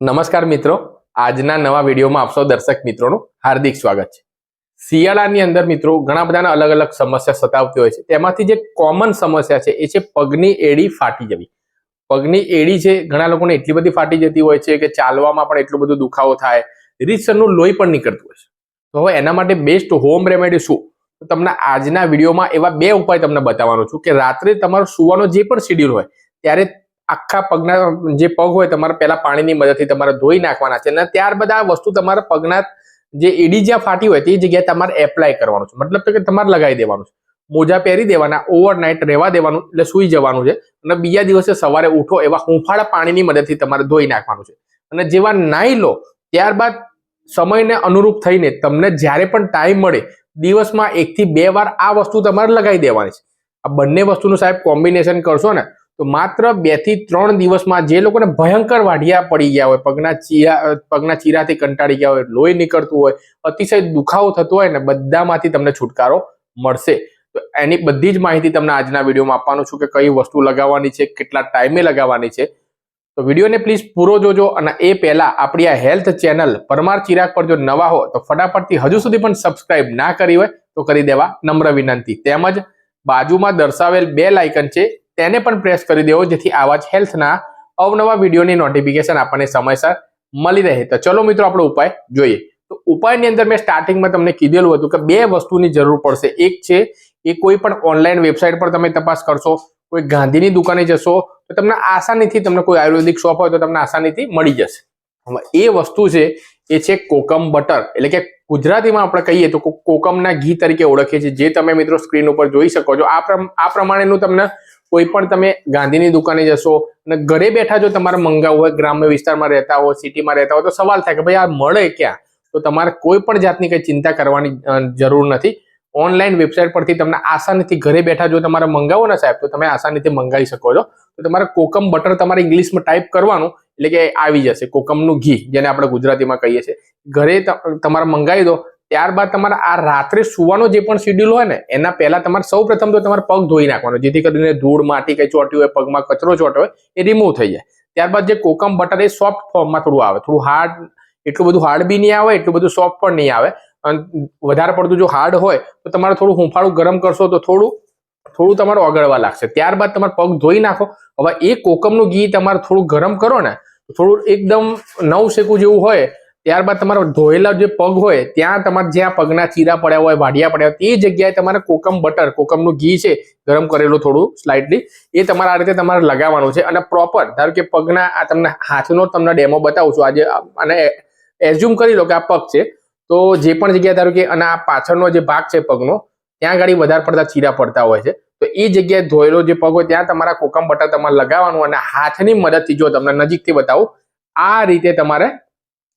નમસ્કાર મિત્રો. આજના નવા વિડીયોમાં આપશો દર્શક મિત્રોનું હાર્દિક સ્વાગત છે. શિયાળાની અંદર મિત્રો ઘણા બધાના અલગ અલગ સમસ્યા સતાવતી હોય છે. તેમાંથી જે કોમન સમસ્યા છે એ છે પગની એડી ફાટી જવી. પગની એડી છે ઘણા લોકોને એટલી બધી ફાટી જતી હોય છે કે ચાલવામાં પણ એટલું બધું દુખાવો થાય. રીતસરનું લોહી પણ નીકળતું હોય છે. તો હવે એના માટે બેસ્ટ હોમ રેમેડી શું? તો તમને આજના વિડીયોમાં એવા બે ઉપાય તમને બતાવવાનો છું કે રાત્રે તમારો સુવાનો જે પણ શેડ્યુલ હોય, ત્યારે આખા પગના જે પગ હોય તમારે પહેલા પાણીની મદદથી તમારે ધોઈ નાખવાના છે. અને ત્યારબાદ આ વસ્તુ તમારા પગના જે એડી જ્યાં ફાટી હોય તે જગ્યાએ તમારે એપ્લાય કરવાનું છે. મતલબ તો કે તમારે લગાવી દેવાનું છે. મોજા પહેરી દેવાના ઓવરનાઇટ રહેવા દેવાનું, એટલે સૂઈ જવાનું છે. અને બીજા દિવસે સવારે ઉઠો એવા હુંફાળા પાણીની મદદથી તમારે ધોઈ નાખવાનું છે. અને જેવા નાહી લો, ત્યારબાદ સમયને અનુરૂપ થઈને તમને જ્યારે પણ ટાઈમ મળે, દિવસમાં એકથી બે વાર આ વસ્તુ તમારે લગાવી દેવાની છે. આ બંને વસ્તુનું સાહેબ કોમ્બિનેશન કરશો ને તો માત્ર બેથી ત્રણ દિવસમાં જે લોકોને ભયંકર વાઢિયા પડી ગયા હોય, પગના ચીરા પગના ચીરાથી કંટાળી ગયા હોય, લોહી નીકળતું હોય, અતિશય દુખાવો થતો હોય ને બધામાંથી તમને છુટકારો મળશે. તો એની બધી જ માહિતી તમને આજના વિડીયોમાં આપવાનું છું કે કઈ વસ્તુ લગાવવાની છે, કેટલા ટાઈમે લગાવવાની છે. તો વિડીયોને પ્લીઝ પૂરો જોજો અને એ પહેલા આપણી આ હેલ્થ ચેનલ પરમાર ચિરાગ પર જો નવા હો, તો ફટાફટથી હજુ સુધી પણ સબસ્ક્રાઇબ ના કરી હોય, તો કરી દેવા નમ્ર વિનંતી. તેમજ બાજુમાં દર્શાવેલ બે લાઇકન છે તેને પણ પ્રેસ કરી દેવો જેથી આવા જ હેલ્થના અવનવા વિડીયોની નોટિફિકેશન આપણને સમયસર મળી રહે. તો ચલો મિત્રો આપણો ઉપાય જોઈએ. તો ઉપાયની અંદર મેં સ્ટાર્ટિંગમાં તમને કીધેલું હતું કે બે વસ્તુની જરૂર પડશે. એક છે એ કોઈ પણ ઓનલાઈન વેબસાઇટ પર તમે તપાસ કરશો, કોઈ ગાંધીની દુકાને જશો, તો તમને આસાનીથી તમને કોઈ આયુર્વેદિક શોપ હોય તો તમને આસાનીથી મળી જશે. એ વસ્તુ છે એ છે કોકમ બટર. એટલે કે ગુજરાતીમાં આપણે કહીએ તો કોકમના ઘી તરીકે ઓળખીએ છીએ. જે તમે મિત્રો સ્ક્રીન ઉપર જોઈ શકો છો. આ પ્રમાણેનું તમને કોઈ પણ તમે ગાંધીની દુકાને જશો અને ઘરે બેઠા જો તમારે મંગાવવું હોય, ગ્રામ્ય વિસ્તારમાં રહેતા હોય સિટીમાં રહેતા હોય તો સવાલ થાય કે ભાઈ આ મળે ક્યાં? તો તમારે કોઈ પણ જાતની કઈ ચિંતા કરવાની જરૂર નથી. ઓનલાઈન વેબસાઇટ પરથી તમને આસાનીથી ઘરે બેઠા જો તમારે મંગાવો ને સાહેબ, તો તમે આસાનીથી મંગાવી શકો છો. તો તમારે કોકમ બટર તમારે ઇંગ્લિશમાં ટાઈપ કરવાનું, એટલે કે આવી જશે કોકમનું ઘી, જેને આપણે ગુજરાતીમાં કહીએ છીએ. ઘરે તમારે મંગાવી દો, ત્યારબાદ તમારે આ રાત્રે સુવાનો જે પણ શેડ્યુલ હોય ને, એના પહેલા તમારે સૌ પ્રથમ તો તમારે પગ ધોઈ નાખવાનો, જેથી કરીને ધૂળ, માટી કઈ ચોટ્યું હોય, પગમાં કચરો ચોટ્યો હોય, એ રિમૂવ થઈ જાય. ત્યારબાદ જે કોકમ બટર એ સોફ્ટ ફોર્મમાં થોડું આવે, થોડું હાર્ડ એટલું બધું હાર્ડ બી નહીં આવે, એટલું બધું સોફ્ટ પણ નહીં આવે. અને વધારે પડતું જો હાર્ડ હોય, તો તમારે થોડું હુંફાળું ગરમ કરશો તો થોડું થોડું તમારે ઓગળવા લાગશે. ત્યારબાદ તમારે પગ ધોઈ નાખો. હવે એ કોકમનું ઘી તમારે થોડું ગરમ કરો ને થોડું એકદમ નવ શેકું જેવું હોય, ત્યારબાદ તમારા ધોયેલા જે પગ હોય, ત્યાં તમારે જ્યાં પગના ચીરા પડ્યા હોય, વાઢિયા પડ્યા હોય, તે જગ્યાએ તમારે કોકમ બટર કોકમનું ઘી છે, ગરમ કરેલું થોડું સ્લાઇટલી એ તમારે આ રીતે તમારે લગાવવાનું છે. અને પ્રોપર ધારો કે પગના આ તમને હાથનો તમને ડેમો બતાવું છું. આજે અને એઝ્યુમ કરી લો કે આ પગ છે, તો જે પણ જગ્યાએ ધારો કે અને આ પાછળનો જે ભાગ છે પગનો, ત્યાં આગળ વધારે પડતા ચીરા પડતા હોય છે. તો એ જગ્યાએ ધોયેલો જે પગ હોય ત્યાં તમારા કોકમ બટર તમારે લગાવવાનું અને હાથની મદદથી જો તમને નજીકથી બતાવું, આ રીતે તમારે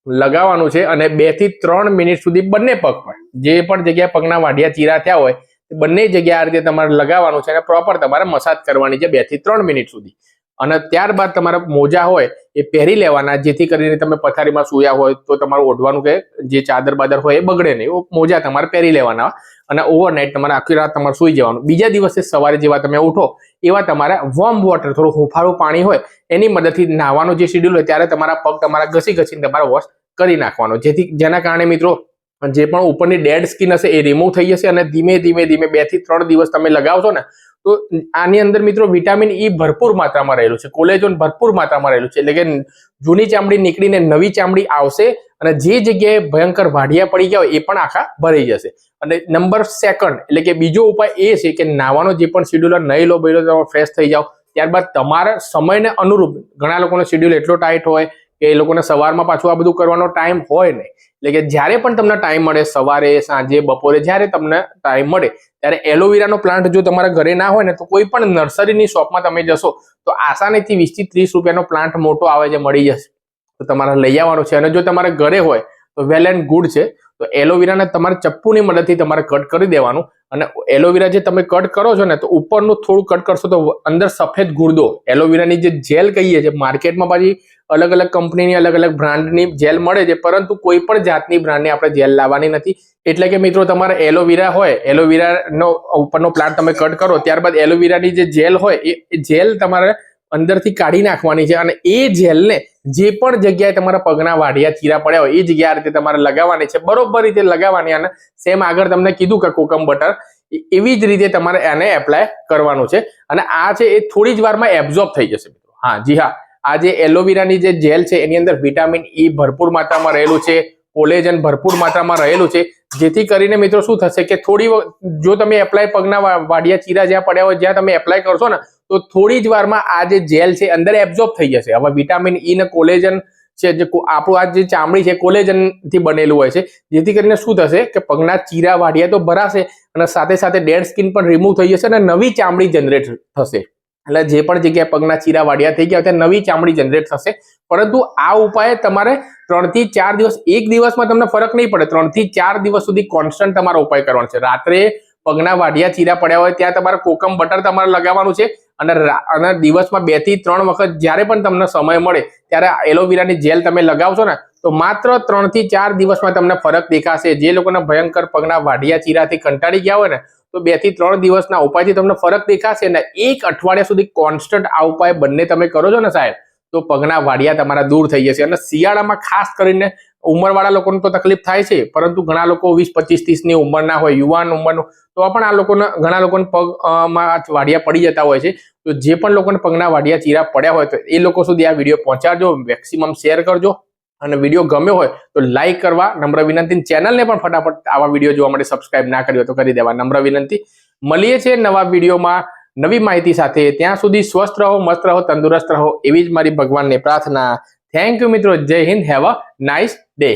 લગાવવાનું છે અને બેથી ત્રણ મિનિટ સુધી બંને પગ પર, જે પણ જગ્યાએ પગના વાઢિયા ચીરા થયા હોય બંને જગ્યાએ આ રીતે તમારે લગાવવાનું છે અને પ્રોપર તમારે મસાજ કરવાની છે બેથી ત્રણ મિનિટ સુધી. અને ત્યારબાદ તમારા મોજા હોય એ પહેરી લેવાના, જેથી કરીને તમે પથારીમાં સૂયા હોય તો તમારું ઓઢવાનું કે જે ચાદર બાદર હોય એ બગડે નહીં. મોજા તમારે પહેરી લેવાના અને ઓવરનાઇટ તમારે આખી રાત તમારે સૂઈ જવાનું. બીજા દિવસે સવારે જેવા તમે ઉઠો, એવા તમારે વોર્મ વોટર થોડું હુંફાળું પાણી હોય, એની મદદથી નાહવાનું જે શેડ્યુલ હોય ત્યારે તમારા પગ તમારા ઘસી ઘસીને તમારે વોશ કરી નાખવાનો. જેથી જેના કારણે મિત્રો, જે પણ ઉપરની ડેડ સ્કિન હશે એ રિમૂવ થઈ જશે અને ધીમે ધીમે ધીમે બેથી ત્રણ દિવસ તમે લગાવશો ને તો આની અંદર મિત્રો વિટામિન ઈ ભરપૂર માત્રામાં રહેલું છે. કોલેજોન ભરપૂર માત્રામાં રહેલું છે. એટલે કે જૂની ચામડી નીકળીને નવી ચામડી આવશે અને જે જગ્યાએ ભયંકર વાઢિયા પડી ગયા હોય એ પણ આખા ભરાઈ જશે. અને નંબર સેકન્ડ એટલે કે બીજો ઉપાય એ છે કે નાવાનો જે પણ શેડ્યુલ નહીં લો બહેલો તમે ફ્રેશ થઈ જાઓ. ત્યારબાદ તમારા સમયને અનુરૂપ ઘણા લોકોનો શેડ્યુલ એટલો ટાઈટ હોય કે એ લોકોને સવારમાં પાછું આ બધું કરવાનો ટાઈમ હોય નહીં. એટલે કે જ્યારે પણ તમને ટાઈમ મળે, સવારે, સાંજે, બપોરે, જ્યારે તમને ટાઈમ મળે, ત્યારે એલોવેરાનો પ્લાન્ટ જો તમારા ઘરે ના હોય ને, તો કોઈ પણ નર્સરીની શોપમાં તમે જશો, તો આસાનીથી વીસથી ત્રીસ રૂપિયાનો પ્લાન્ટ મોટો આવે છે, મળી જશે. તો તમારે લઈ આવવાનો છે. અને જો તમારા ઘરે હોય તો વેલ એન્ડ ગુડ છે. તો એલોવેરાને તમારે ચપ્પુની મદદથી તમારે કટ કરી દેવાનું. અને એલોવેરા જે તમે કટ કરો છો ને, તો ઉપરનું થોડું કટ કરશો તો અંદર સફેદ ગુર્દો એલોવેરાની જે જેલ કહીએ છીએ માર્કેટમાં પાછી અલગ અલગ કંપનીની અલગ અલગ બ્રાન્ડની જેલ મળે છે, પરંતુ કોઈ પણ જાતની બ્રાન્ડની આપણે જેલ લાવવાની નથી. એટલે કે મિત્રો, તમારે એલોવેરા હોય, એલોવેરાનો ઉપરનો પ્લાન્ટ તમે કટ કરો, ત્યારબાદ એલોવેરાની જે જેલ હોય, એ જેલ તમારે અંદરથી કાઢી નાખવાની છે અને એ જેલને જે પણ જગ્યાએ તમારા પગના વાઢિયા ચીરા પડ્યા હોય, એ જગ્યા રીતે તમારે લગાવવાની છે. બરોબર રીતે લગાવવાની અને સેમ આગળ તમને કીધું કે કોકમ બટર એવી જ રીતે તમારે એને એપ્લાય કરવાનું છે. અને આ છે, એ થોડી જ વારમાં એબ્ઝોર્બ થઈ જશે મિત્રો. હા, જી હા. આ જે એલોવેરાની જે જેલ છે, એની અંદર વિટામિન ઈ ભરપૂર માત્રામાં રહેલું છે કોલેજન ભરપૂર માત્રામાં રહેલું છે. જેથી કરીને મિત્રો શું થશે કે થોડી જો તમે એપ્લાય પગના વાડિયા ચીરા જ્યાં પડ્યા હોય, જ્યાં તમે એપ્લાય કરશો ને તો થોડી જ વારમાં આ જે જેલ છે અંદર એબ્ઝોર્બ થઈ જશે. હવે વિટામિન ઈ ને કોલેજન છે જે આપણું આ જે ચામડી છે કોલેજનથી બનેલું હોય છે. જેથી કરીને શું થશે કે પગના ચીરા વાડિયા તો ભરાશે અને સાથે સાથે ડેડ સ્કિન પણ રિમૂવ થઈ જશે અને નવી ચામડી જનરેટ થશે. એટલે જે પણ જગ્યાએ પગના ચીરા વાડિયા થઈ ગયા ત્યાં નવી ચામડી જનરેટ થશે. પરંતુ આ ઉપાય તમારે ત્રણથી ચાર દિવસ, એક દિવસમાં તમને ફરક નહીં પડે. ત્રણથી ચાર દિવસ સુધી કોન્સ્ટન્ટ તમારો ઉપાય કરવાનો છે. રાત્રે પગના વાડિયા ચીરા પડ્યા હોય ત્યાં તમારે કોકમ બટર તમારે લગાવવાનું છે. અને અને દિવસમાં બેથી ત્રણ વખત જ્યારે પણ તમને સમય મળે, ત્યારે એલોવેરાની જેલ તમે લગાવશો ને, તો માત્ર ત્રણથી ચાર દિવસમાં તમને ફરક દેખાશે. જે લોકોના ભયંકર પગના વાઢિયા ચીરાથી કંટાળી ગયા હોય ને, તો બેથી ત્રણ દિવસના ઉપાયથી તમને ફરક દેખાશે ને, એક અઠવાડિયા સુધી કોન્સ્ટન્ટ આ ઉપાય બંને તમે કરો છો ને સાહેબ, તો પગના વાડિયા તમારા દૂર થઈ જશે. અને શિયાળામાં ખાસ કરીને ઉંમરવાળા લોકોને તો તકલીફ થાય છે, પરંતુ ઘણા લોકો વીસ, પચીસ, ત્રીસની ઉંમરના હોય, યુવાન ઉંમરનું, તો પણ આ લોકોને, ઘણા લોકોને પગમાં વાડિયા પડી જતા હોય છે. તો જે પણ લોકોને પગના વાડિયા ચીરા પડ્યા હોય, તો એ લોકો સુધી આ વીડિયો પહોંચાડજો મેક્સિમમ શેર કરજો, અને વીડિયો ગમ્યો હોય, તો લાઈક કરવા, નમ્ર વિનંતી, ચેનલને પણ ફટાફટ આવા વીડિયો જોવા માટે સબસ્ક્રાઇબ ના કર્યો તો કરી દેવા, નમ્ર વિનંતી. મળીએ છીએ નવા વિડીયોમાં, નવી માહિતી સાથે, ત્યાં સુધી સ્વસ્થ રહો, મસ્ત રહો, તંદુરસ્ત રહો, એવી જ મારી ભગવાનને પ્રાર્થના. થેન્ક યુ મિત્રો Jai Hind have a nice day